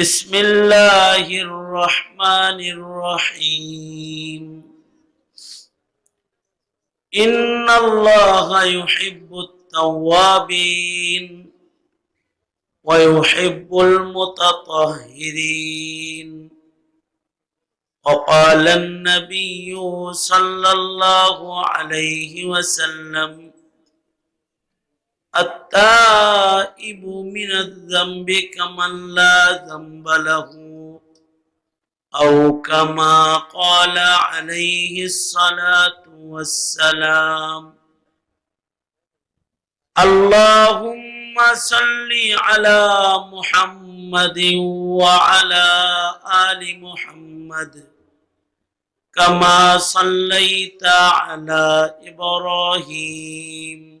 بسم الله الرحمن الرحيم. إن الله يحب التوابين ويحب المتطهرين. وقال النبي صلى الله عليه وسلم التائب من الذنب كمن لا ذنب له أو كما قال عليه الصلاة والسلام. اللهم صل على محمد وعلى آل محمد كما صليت على إبراهيم.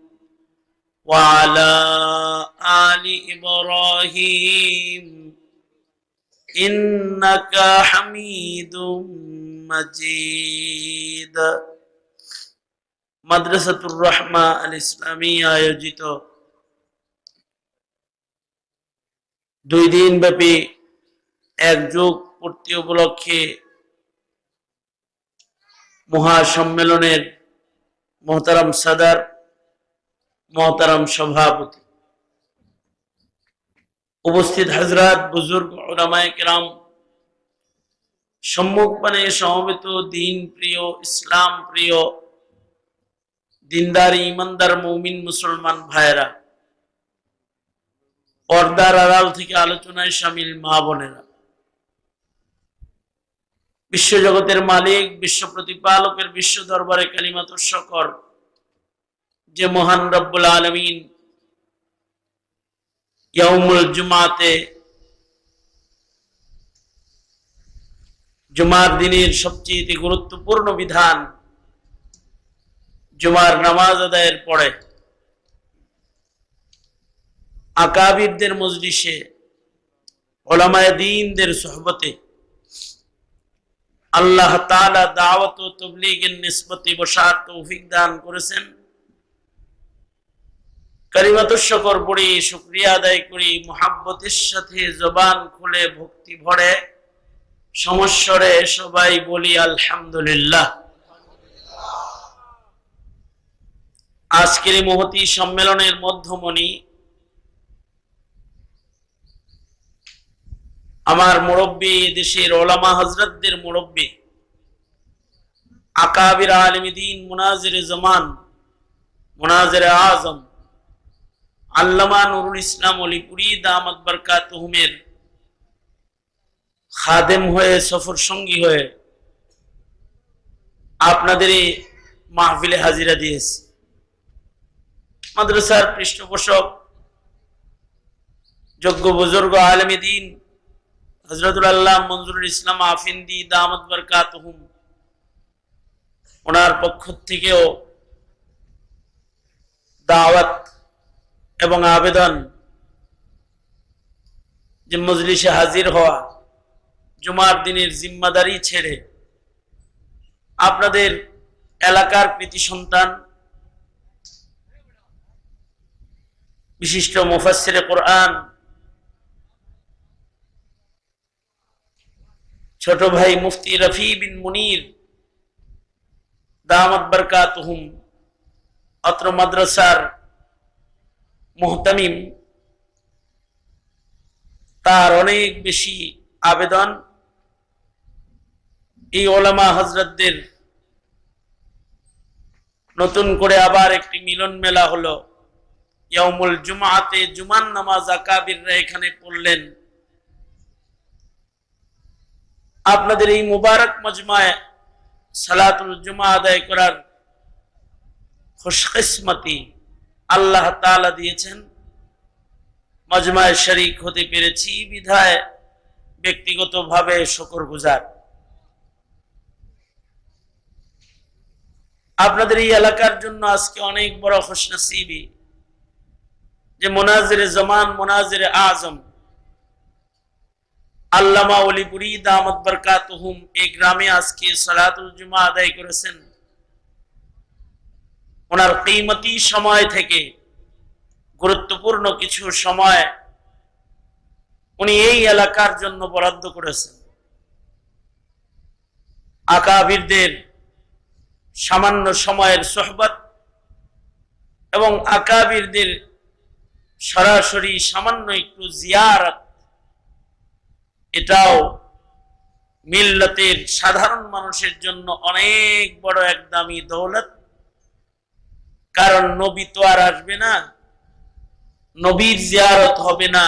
وعلى آل إبراهيم إنك حميد مجيد মাদ্রাসাতুর রহমা আল ইসলামী আয়োজিত দুই দিন ব্যাপী এক যুগ পূর্তি উপলক্ষে মহাসম্মেলনের মহতারাম সাদার মহতারাম সভাপতি। উপস্থিত হাজরাত বুজুর্গ ওলামায় কেরাম, সম্মুখ মানে সমবেত দিন প্রিয়, ইসলাম প্রিয়, দিনদার, ইমানদার, মৌমিন, মুসলমান ভাইরা পর্দার আড়াল থেকে আলোচনায় সামিল মা বোনেরা। বিশ্বজগতের মালিক, বিশ্ব প্রতিপালকের, বিশ্ব দরবারে কালিমাত শকর যে মহান রব্বুল আলমিন ইয়ামুল জুমাতে জুমার দিনের সবচেয়ে গুরুত্বপূর্ণ বিধান জুমার নামাজ আদায়ের পরে আকাবিরদের মজলিসে ওলামায় দিনদের সহবতে আল্লাহ তালা দাওয়াত তবলিগের নিসবতে বসার তৌফিক দান করেছেন। পড়ি, শুক্রিয়া আদায় করি, মোহাব্বতের সাথে জবান খুলে ভক্তি ভরে, সমস্বরে সবাই বলি আলহামদুলিল্লাহ। আজকের মহতি সম্মেলনের মধ্যমণি আমার মুরব্বী দেশের ওলামা হজরতদের মুরব্বী, আকাবির আলমদিন মুনাজির জমান, মুনাজির আজম আল্লামা নুরুল ইসলাম অলিপুরি দামত বরকাত হুমের খাদেম হয়ে, সফর সঙ্গী হয়ে আপনাদের এই মাহফিলে হাজিরা দিয়েছি। মাদ্রাসার পৃষ্ঠপোষক, যোগ্য বুজুর্গ, আলমী দিন হজরতুল আল্লাহ মঞ্জুরুল ইসলাম আফিন্দি দামত বরকাত হুম, ওনার পক্ষ থেকেও দাওয়াত এবং আবেদন যে মজলিসে হাজির হওয়া জুমার দিনের জিম্মাদারি ছেড়ে আপনাদের এলাকার প্রীতি সন্তান, বিশিষ্ট মুফাসির কোরআন, ছোট ভাই মুফতি রফি বিন মুনির, দামত বরকাত অত্র মাদ্রাসার মোহতামিম। তার অনেক বেশি আবেদন এই ওলামা হজরতদের নতুন করে আবার একটি মিলন মেলা হলো। ইয়ামুল জুমাতে জুমান নামাজ আকাবিররা এখানে পড়লেন। আপনাদের এই মুবারক মজমায় সালাতুল জুমা আদায় করার খুশকিসমতি আল্লাহ তাআলা দিয়েছেন। মজমায় শরিক হতে পেরেছি, বিধায় ব্যক্তিগতভাবে শকর গুজার আপনাদের এই এলাকার জন্য আজকে অনেক বড় খুশনসিবি। যে মোনাজের জমান, মোনাজের আজম। আল্লামা অলিপুরি দামত বরকাতহুম এই গ্রামে আজকে সালাতুল জুমা আদায় করেছেন। ওনার কিমতি সময় থেকে গুরুত্বপূর্ণ কিছু সময় উনি এই এলাকার জন্য বরাদ্দ করেছেন। আকাবিরদের সামান্য সময়ের সোহবত এবং আকাবিরদের সরাসরি সামান্য একটু জিয়ারত, এটাও মিল্লতের সাধারণ মানুষের জন্য অনেক বড় এক দামি দৌলত। কারণ নবী তো আর আসবে না, নবীর জিয়ারত হবে না।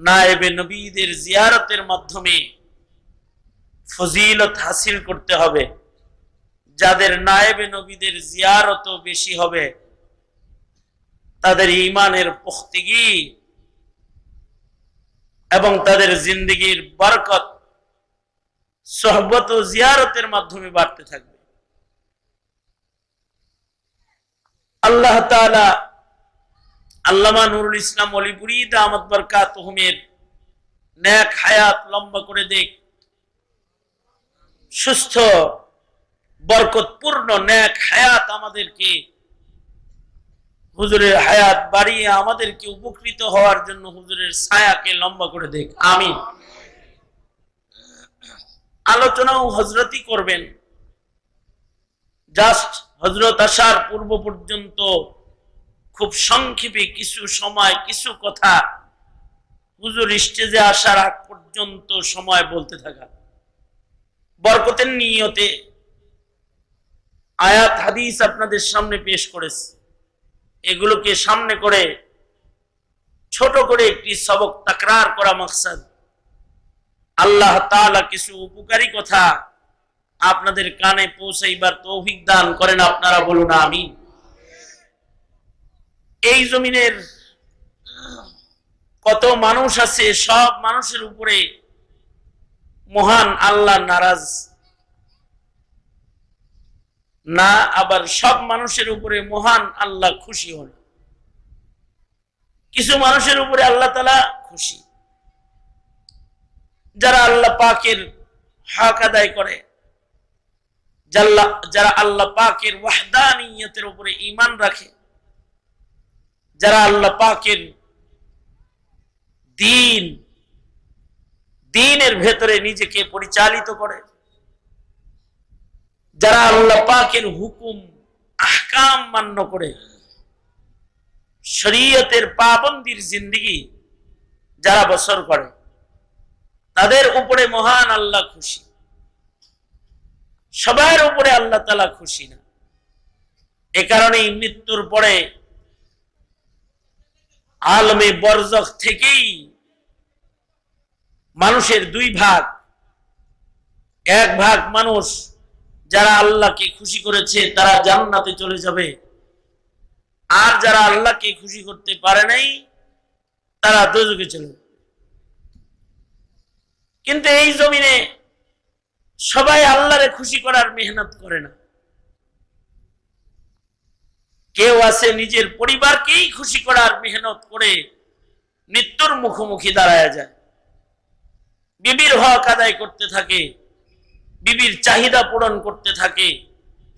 নায়েবে নবীদের জিয়ারতের মাধ্যমে ফজিলত হাসিল করতে হবে। যাদের নায়েবে নবীদের জিয়ারত বেশি হবে, তাদের ইমানের পুখতিগি এবং তাদের জিন্দগির বরকত, সহবত ও জিয়ারতের মাধ্যমে বাড়তে থাকবে। আল্লাহ তাআলা আল্লামা নুরুল ইসলাম অলিপুরি দামত বরকা হুমের ন্যাক হায়াত লম্বা করে দেখ সুস্থ, বরকতপূর্ণ ন্যাক হায়াত আমাদেরকে, হুজুরের হায়াত বাড়িয়ে আমাদেরকে উপকৃত হওয়ার জন্য হুজুরের ছায়াকে লম্বা করে দেখ আমি আলোচনাও হজরতি করবেন। জাস্ট হজরত আসার পূর্ব পর্যন্ত খুব সংক্ষেপে কিছু সময়, কিছু কথা হুজুর স্টেজে আসার আগ পর্যন্ত সময় বলতে থাকা। বরকতের নিয়তে আয়াত, হাদিস আপনাদের সামনে পেশ করেছে। এগুলোকে সামনে করে ছোট করে একটি সবক তাকরার করা মকসদ। আল্লাহ তাআলা কিছু উপকারী কথা আপনাদের কানে পৌঁছাইবার তৌফিক দান করেন, আপনারা বলুন আমি এই জমিনের কত মানুষ আছে, সব মানুষের উপরে মহান আল্লাহ নারাজ। না, আবার সব মানুষের উপরে মহান আল্লাহ খুশি হন। কিছু মানুষের উপরে আল্লাহ তালা খুশি। যারা আল্লাহ পাকের হক আদায় করে যারা আল্লাহ পাকের ওয়াহদানিয়তের উপরে ইমান রাখে, যারা আল্লাহ পাকের দিন, দিনের ভেতরে নিজেকে পরিচালিত করে, যারা আল্লাহ পাকের হুকুম, আহকাম মান্য করে, শরীয়তের পাবন্দির জিন্দিগি যারা বছর করে, তাদের উপরে মহান আল্লাহ খুশি। সবার উপরে আল্লাহ তালা খুশি না। এ কারণেই মৃত্যুর পরে আলমে বরজক থেকেই মানুষের দুই ভাগ, এক ভাগ মানুষ যারা আল্লাহকে খুশি করেছে তারা জান্নাতে চলে যাবে। আর যারা আল্লাহকে খুশি করতে পারে নাই, তারা দোজকে চলে কিন্তু এই জমিনে সবাই আল্লাহরে খুশি করার মেহনত করে না। কেউ আছে নিজের পরিবারকেই খুশি করার মেহনত করে মৃত্যুর মুখোমুখি দাঁড়ায় যায়। বিবির হক আদায় করতে থাকে, বিবির চাহিদা পূরণ করতে থাকে,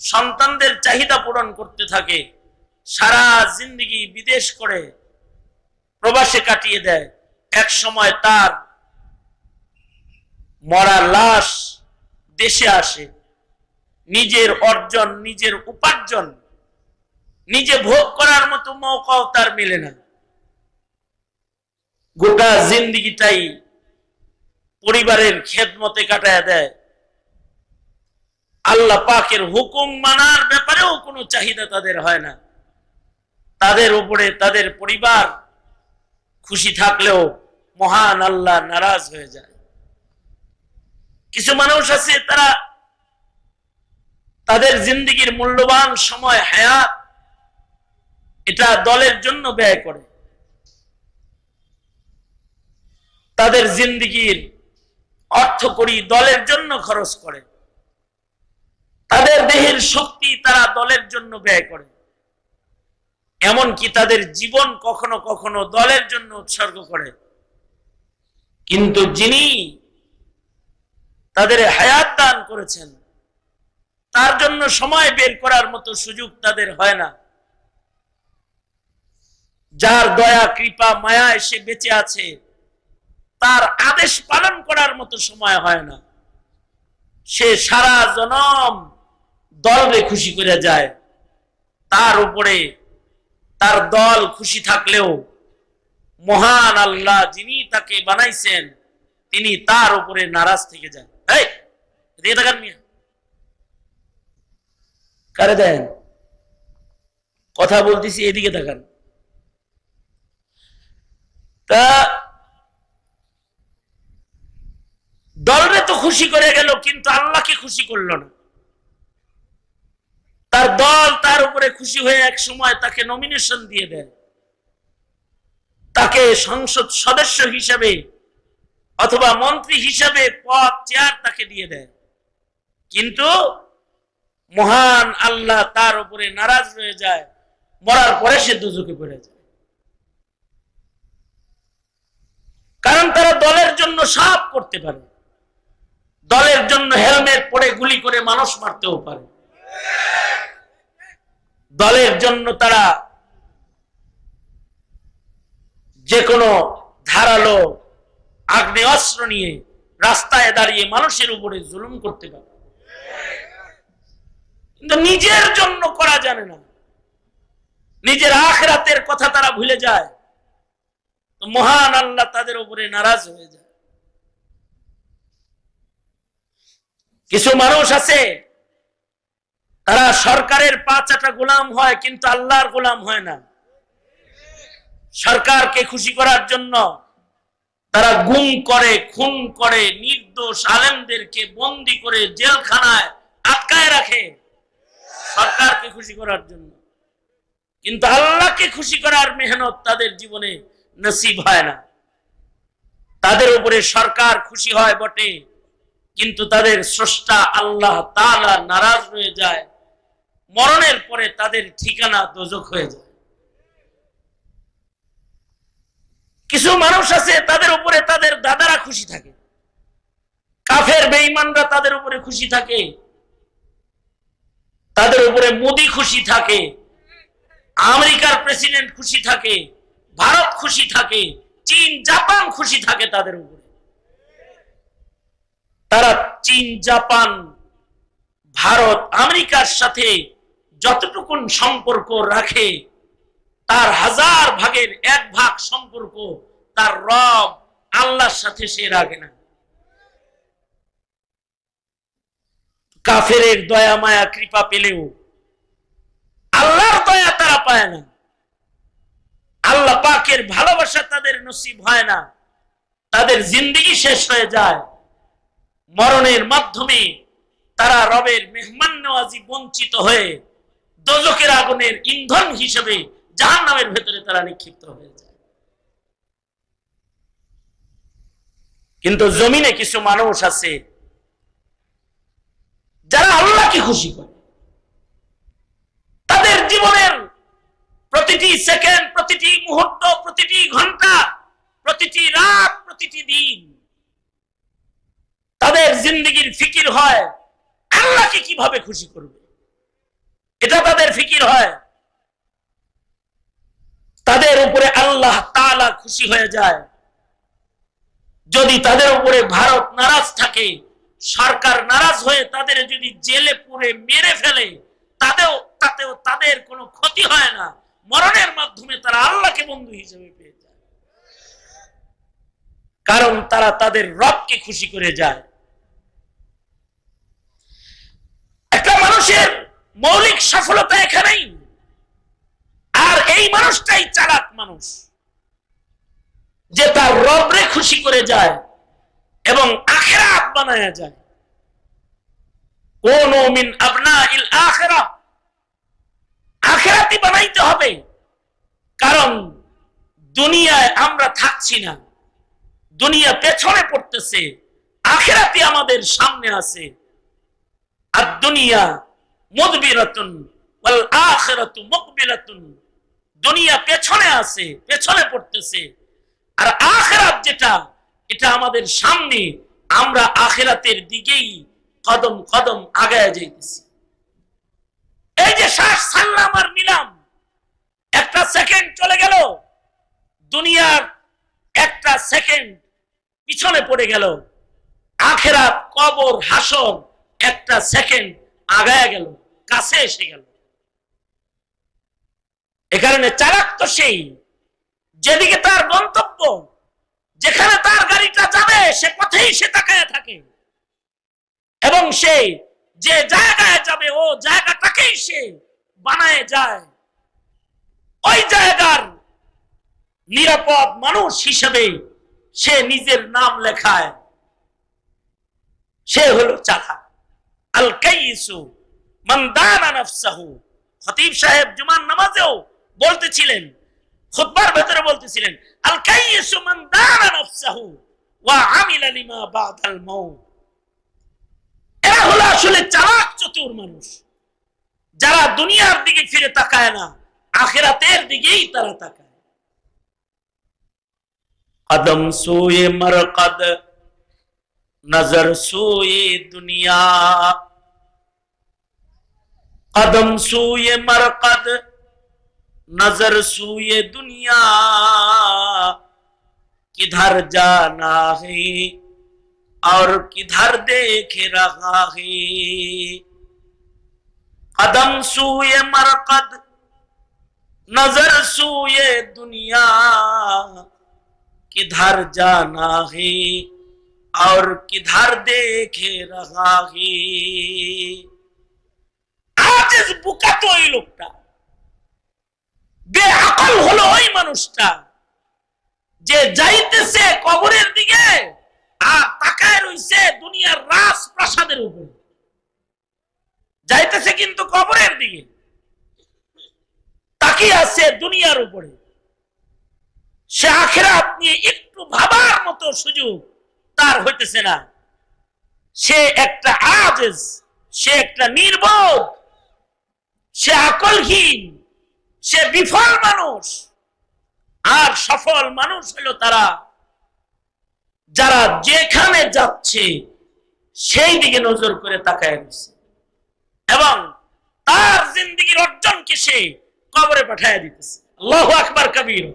সন্তানদের চাহিদা পূরণ করতে থাকে, সারা জিন্দগি বিদেশ করে প্রবাসে কাটিয়ে দেয়। এক সময় তার মরা লাশ দেশে আসে, নিজের অর্জন, নিজের উপার্জন, নিজে ভোগ করার মতো মৌকাও তার মেলে না। গোটা জিন্দিগিটাই পরিবারের খেদমতে কাটায় দেয়। আল্লাহ পাকের হুকুম মানার ব্যাপারেও কোনো চাহিদা তাদের হয় না। তাদের উপরে তাদের পরিবার খুশি থাকলেও মহান আল্লাহ নারাজ হয়ে যায়। কিছু মানুষ আছে, তারা তাদের জিন্দিগির মূল্যবান সময়, হায়াত, এটা দলের জন্য ব্যয় করে। তাদের জিন্দিগির অর্থ করি দলের জন্য খরচ করে। তাদের দেহের শক্তি তারা দলের জন্য ব্যয় করে। এমনকি তাদের জীবন কখনো কখনো দলের জন্য উৎসর্গ করে। কিন্তু যিনি তাদের হায়াত দান করেছেন। তার জন্য সময় বের করার মতো সুযোগ তাদের হয় না। যার দয়া, কৃপা, মায়া এসে বেঁচে আছে, তার আদেশ পালন করার মতো সময় হয় না। সে সারা জনম দলরে খুশি করে যায়। তার উপরে তার দল খুশি থাকলেও মহান আল্লাহ যিনি তাকে বানাইছেন, তিনি তার উপরে নারাজ থেকে যান। এই কারে দেন? কথা বলতেছি এদিকে তাকান। তা দলরে তো খুশি করে গেল, কিন্তু আল্লাহকে খুশি করল না। তার দল তার উপরে খুশি হয়ে এক সময় তাকে নমিনেশন দিয়ে দেয়। তাকে সংসদ সদস্য হিসাবে অথবা মন্ত্রী হিসাবে পদ, চেয়ার তাকে দিয়ে দেয়। কিন্তু মহান আল্লাহ তার উপরে নারাজ রয়ে যায়, মরার পরে সে দুজকে পড়ে যায়। কারণ তারা দলের জন্য সাপ করতে পারে। দলের জন্য হেলমেট পরে গুলি করে মানুষ মারতেও পারে। দলের জন্য তারা যে কোনো ধারালো আগ্নে অস্ত্র নিয়ে রাস্তায় দাঁড়িয়ে মানুষের উপরে জুলুম করতে পারে। কিন্তু নিজের জন্য করা জানে না। নিজের আখরাতের কথা তারা ভুলে যায়। মহান আল্লাহ তাদের উপরে নারাজ হয়ে যায়। কিছু মানুষ আছে, তারা সরকারের পাঁচাটা গোলাম হয়, কিন্তু আল্লাহর গোলাম হয় না। সরকারকে খুশি করার জন্য তারা গুম করে, খুন করে, নির্দোষ আলেমদেরকে বন্দি করে জেলখানায় আটকায় রাখে সরকারকে খুশি করার জন্য। কিন্তু আল্লাহকে খুশি করার মেহনত তাদের জীবনে নসিব হয় না। তাদের উপরে সরকার খুশি হয় বটে, কিন্তু তাদের স্রষ্টা আল্লাহ তালা নারাজ হয়ে যায়, মরণের পরে তাদের ঠিকানা দোজক হয়ে যায়। কিছু মানুষ আছে, তাদের উপরে তাদের দাদারা খুশি থাকে। কাফের বেঈমানরা তাদের উপরে খুশি থাকে। তাদের উপরে মোদি খুশি থাকে। আমেরিকার প্রেসিডেন্ট খুশি থাকে। ভারত খুশি থাকে। চীন, জাপান খুশি থাকে তাদের উপরে। তারা চীন, জাপান, ভারত, আমেরিকার সাথে যতটুকুন সম্পর্ক রাখে তার হাজার ভাগের এক ভাগ সম্পর্ক তার রব আল্লাহর সাথে সে রাখে না। কাফের দয়া, মায়া, কৃপা পেলেও আল্লাহর দয়া তারা পায় না। আল্লাহ পাকের ভালোবাসা তাদের নসিব হয় না। তাদের জিন্দিগি শেষ হয়ে যায়। মরণের মাধ্যমে তারা রবের মেহমান নওয়াজি বঞ্চিত হয়ে দোজকের আগুনের ইন্ধন হিসেবে জাহান নামের ভেতরে তারা নিক্ষিপ্ত হয়ে যায়। কিন্তু জমিনে কিছু মানুষ আছে, যারা আল্লাহকে খুশি করে। তাদের জীবনের প্রতিটি সেকেন্ড, প্রতিটি মুহূর্ত, প্রতিটি ঘণ্টা, প্রতিটি রাত, প্রতিটি দিন তাদের জিন্দগির ফিকির হয়, আল্লাহকে কীভাবে খুশি করবে? এটা তাদের ফিকির হয়। তাদের উপরে আল্লাহ তালা খুশি হয়ে যায়। যদি তাদের উপরে ভারত নারাজ থাকে, সরকার নারাজ হয়ে তাদের যদি জেলে পুরে মেরে ফেলে, তাতেও তাতেও তাদের কোনো ক্ষতি হয় না। মরণের মাধ্যমে তারা আল্লাহকে বন্ধু হিসেবে পেয়ে যায়। কারণ তারা তাদের রবকে খুশি করে যায়। একটা মানুষের মৌলিক সফলতা এখানেই। এই মানুষটাই চালাক মানুষ। যে তার রবরে খুশি করে যায় এবং আখেরাত বানায়া যায়। কোন মিন আবনা ইল আখেরা। আখেরাতি বানাইতে হবে। কারণ দুনিয়ায় আমরা থাকছি না। দুনিয়া পেছনে পড়তেছে। আখেরাতি আমাদের সামনে আছে। আর দুনিয়া মুদবিরাতুন ওয়াল আখিরাতু মুকবিলাতুন। দুনিয়া পেছনে আছে, পেছনে পড়তেছে। আর আখেরাত যেটা, এটা আমাদের সামনে, আমরা আখেরাতের দিকেই কদম কদম আগায় যাইতেছি। এই যে শ্বাস ছাড়লাম আর নিলাম একটা সেকেন্ড চলে গেল, দুনিয়ার একটা সেকেন্ড পিছনে পড়ে গেল, আখেরাত কবর হাসর একটা সেকেন্ড আগায় গেল, কাছে এসে গেল। এ কারণে চালাক তো সেই। যেদিকে তার গন্তব্য, যেখানে তার গাড়িটা যাবে, সে পথেই সে তাকায় থাকে। এবং সে যে জায়গায় যাবে, ও জায়গাটাকেই সে বানায় যায়। ওই জায়গার নিরাপদ মানুষ হিসেবে সে নিজের নাম লেখায়। সে হলো চালাক। আল কাইসু মান দানা নাফসাহু। খতিব সাহেব জুমান নামাজেও বলতেছিলেন, খুতবার ভেতরে বলতেছিলেন চতুর মানুষ। যারা দুনিয়ার দিকে ফিরে তাকায় না, আখেরাতের দিকেই তারা তাকায়। কদম সুয়ে মরকদ নজর সুয়ে দুনিয়া। কদম সুয়ে মরকদ नजर सोए दुनिया किधर जाना है और किधर देख रहा है कदम सोए मरकद नजर सोए दुनिया किधर जाना है और किधर देखे रहा है আজ বুকা তো ওই লোকটা বেআকল হলো ওই মানুষটা। যে যাইতেছে কবরের দিকে, আর তাকায় রইছে দুনিয়ার রাজ প্রাসাদের উপর। যাইতেছে কিন্তু কবরের দিকে। তাকিয়ে আছে দুনিয়ার উপরে। সে আখেরাত নিয়ে একটু ভাবার মতো সুযোগ তার হইতেছে না। সে একটা আজেজ, সে একটা নির্বোধ, সে আকলহীন। সে বিফল মানুষ। আর সফল মানুষ হলো তারা। যারা যেখানে যাচ্ছে, সেই দিকে নজর করে তাকায় রয়েছে। এবং তার জিন্দিগির অর্জনকে সে কবরে পাঠায় দিতেছে। আল্লাহু আকবার কবির।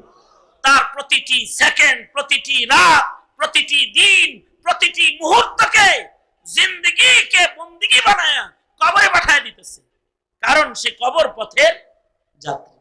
তার প্রতিটি সেকেন্ড, প্রতিটি রাত, প্রতিটি দিন, প্রতিটি মুহূর্তকে জিন্দগিকে বন্দিগি বানায় কবরে পাঠায় দিতেছে। কারণ সে কবর পথের যাত্রী।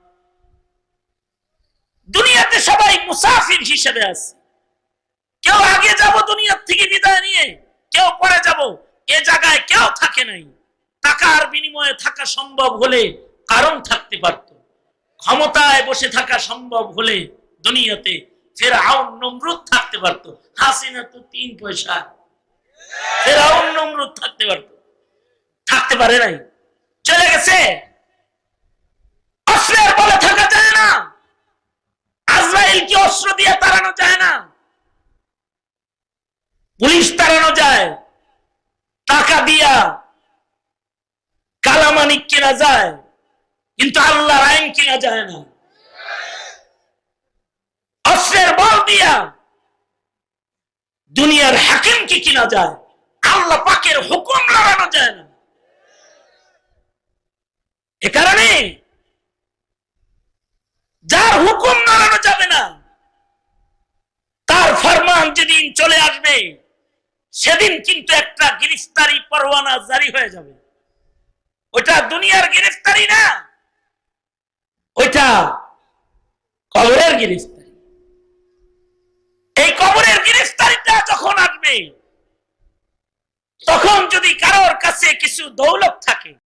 দুনিয়াতে সবাই মুসাফির হিসেবে আছে। কেউ আগে যাব দুনিয়ার থেকে বিদায় নিয়ে, কেউ পরে যাব। এ জায়গায় কেউ থাকে নাই। টাকার বিনিময়ে থাকা সম্ভব হলে কারণ থাকতে পারত। ক্ষমতায় বসে থাকা সম্ভব হলে দুনিয়াতে ফেরাউন নমরুদ থাকতে পারত। হাসিনা তো তিন পয়সা। ফেরাউন নমরুদ থাকতে পারত। থাকতে পারে নাই। চলে গেছে। অস্ত্রের বলে থাকা যায় না। আজরাইলকে অস্ত্র দিয়ে তাড়ানো যায় না। পুলিশ তাড়ানো যায়। টাকা দিয়া কেনা যায়, কিন্তু আল্লাহর আইন কেনা যায় না। অস্ত্রের বল দিয়া দুনিয়ার হাকিমকে কিনা যায়, আল্লাহ পাকের হুকুম লড়ানো যায় না। যার হুকুম মানানো যাবে না, তার ফরমান যেদিন চলে আসবে, সেদিন কিন্তু একটা গিরিফতারি পরোয়ানা জারি হয়ে যাবে। ওইটা দুনিয়ার গিরিফতারি না, ওইটা কবরের গিরিফতারি। এই কবরের গিরিফতারিটা যখন আসবে, তখন যদি কারোর কাছে কিছু দৌলত থাকে